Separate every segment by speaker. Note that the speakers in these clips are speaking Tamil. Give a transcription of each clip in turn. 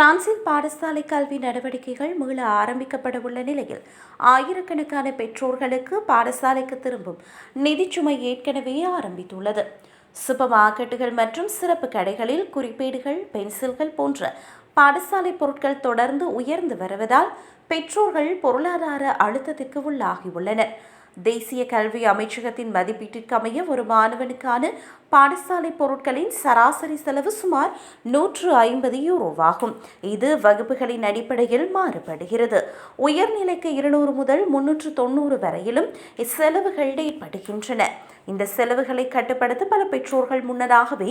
Speaker 1: பிரான்சில் பாடசாலை கல்வி நடவடிக்கைகள் மீள ஆரம்பிக்கப்பட உள்ள நிலையில் ஆயிரக்கணக்கான பெற்றோர்களுக்கு பாடசாலைக்கு திரும்பும் நிதிச்சுமை ஏற்கனவே ஆரம்பித்துள்ளது. சூப்பர் மார்க்கெட்டுகள் மற்றும் சிறப்பு கடைகளில் குறிப்பீடுகள் பென்சில்கள் போன்ற பாடசாலை பொருட்கள் தொடர்ந்து உயர்ந்து வருவதால் பெற்றோர்கள் பொருளாதார அழுத்தத்திற்கு உள்ளாகியுள்ளனர். தேசிய கல்வி அமைச்சகத்தின் மதிப்பீட்டிற்கு அமைய ஒரு மாணவனுக்கான பாடசாலை பொருட்களின் சராசரி செலவு சுமார் நூற்று ஐம்பது யூரோவாகும். இது வகுப்புகளின் அடிப்படையில் மாறுபடுகிறது. உயர்நிலைக்கு இருநூறு முதல் முன்னூற்று தொண்ணூறு வரையிலும் இச்செலவுகள் ஏற்படுகின்றன இந்த செலவுகளை கட்டுப்படுத்த பல பெற்றோர்கள் முன்னதாகவே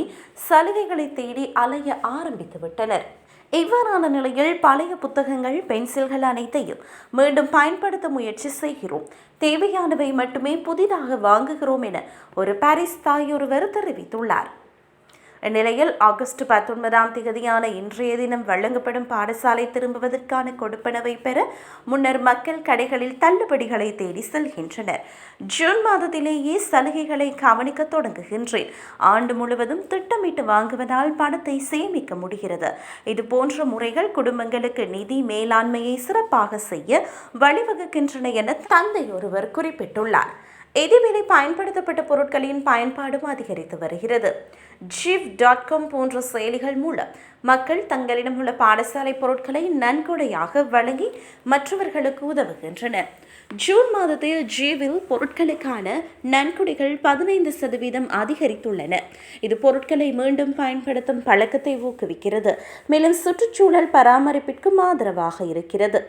Speaker 1: சலுகைகளை தேடி அலைய ஆரம்பித்து விட்டனர் இவ்வாறான நிலையில் பழைய புத்தகங்கள் பென்சில்கள் அனைத்தையும் மீண்டும் பயன்படுத்த முயற்சி செய்கிறோம். தேவையானவை மட்டுமே புதிதாக வாங்குகிறோம் என ஒரு பாரிஸ் தாயொருவர் தெரிவித்துள்ளார். இந்நிலையில் ஆகஸ்ட் பத்தொன்பதாம் தேதியான இன்றைய தினம் வழங்கப்படும் பாடசாலை திரும்புவதற்கான கொடுப்பனவை பெற முன்னர் மக்கள் கடைகளில் தள்ளுபடிகளை தேடி செல்கின்றனர். ஜூன் மாதத்திலேயே சலுகைகளை கவனிக்க தொடங்குகின்றேன். ஆண்டு முழுவதும் திட்டமிட்டு வாங்குவதால் பணத்தை சேமிக்க முடிகிறது. இது போன்ற முறைகள் குடும்பங்களுக்கு நிதி மேலாண்மையை சிறப்பாக செய்ய வழிவகுக்கின்றன என தந்தை ஒருவர் குறிப்பிட்டுள்ளார். இதேவேளை பயன்படுத்தப்பட்ட பொருட்களின் பயன்பாடும் அதிகரித்து வருகிறது. ஜிவ் டாட் காம் போன்ற செயலிகள் மூலம் மக்கள் தங்களிடம் உள்ள பாடசாலை பொருட்களை நன்கொடையாக வழங்கி மற்றவர்களுக்கு உதவுகின்றனர். ஜூன் மாதத்தில் ஜீவில் பொருட்களுக்கான நன்கொடைகள் பதினைந்து சதவீதம் அதிகரித்துள்ளன. இது பொருட்களை மீண்டும் பயன்படுத்தும் பழக்கத்தை ஊக்குவிக்கிறது. மேலும் சுற்றுச்சூழல் பராமரிப்பிற்கும் ஆதரவாக இருக்கிறது.